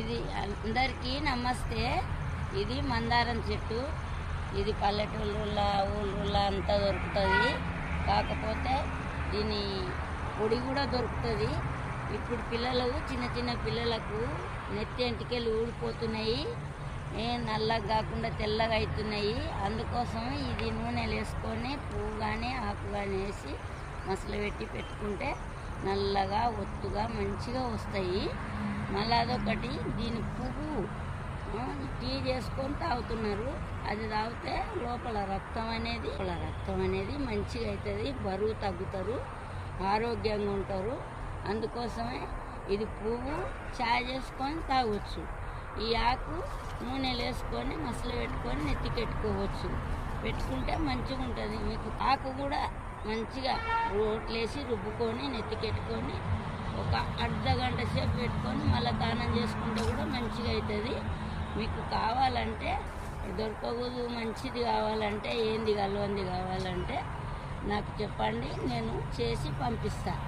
ఇది అందరికీ నమస్తే. ఇది మందారం చెట్టు. ఇది పల్లెటూళ్ళ ఊళ్ళ అంతా దొరుకుతుంది. కాకపోతే దీని పొడి కూడా దొరుకుతుంది. ఇప్పుడు పిల్లలు చిన్న చిన్న పిల్లలకు నెత్తి ఎంటికలు ఊడిపోతున్నాయి. నల్లగా కాకుండా తెల్లగా అవుతున్నాయి అందుకోసం ఇది నూనెలు వేసుకొని పువ్వు కానీ ఆకు కానీ వేసి మసలు పెట్టి పెట్టుకుంటే నల్లగా ఒత్తుగా మంచిగా వస్తాయి. మళ్ళీ అదొకటి దీని పువ్వు టీ చేసుకొని తాగుతున్నారు. అది తాగితే లోపల రక్తం అనేది లోపల రక్తం అనేది మంచిగా అవుతుంది బరువు తగ్గుతారు ఆరోగ్యంగా ఉంటారు. అందుకోసమే ఇది పువ్వు చాయ్ చేసుకొని తాగొచ్చు. ఈ ఆకు నూనెలు వేసుకొని మసలు పెట్టుకొని నెత్తికెట్టుకోవచ్చు పెట్టుకుంటే మంచిగా ఉంటుంది మీకు ఆకు కూడా మంచిగా రోట్లేసి రుబ్బుకొని నెత్తికెట్టుకొని ఒక అర్ధ గంట సేపు పెట్టుకొని మళ్ళీ దానం చేసుకుంటే కూడా మంచిగా అవుతుంది మీకు కావాలంటే దొరకకూడదు మంచిది కావాలంటే ఏంది కలవంది కావాలంటే నాకు చెప్పండి నేను చేసి పంపిస్తాను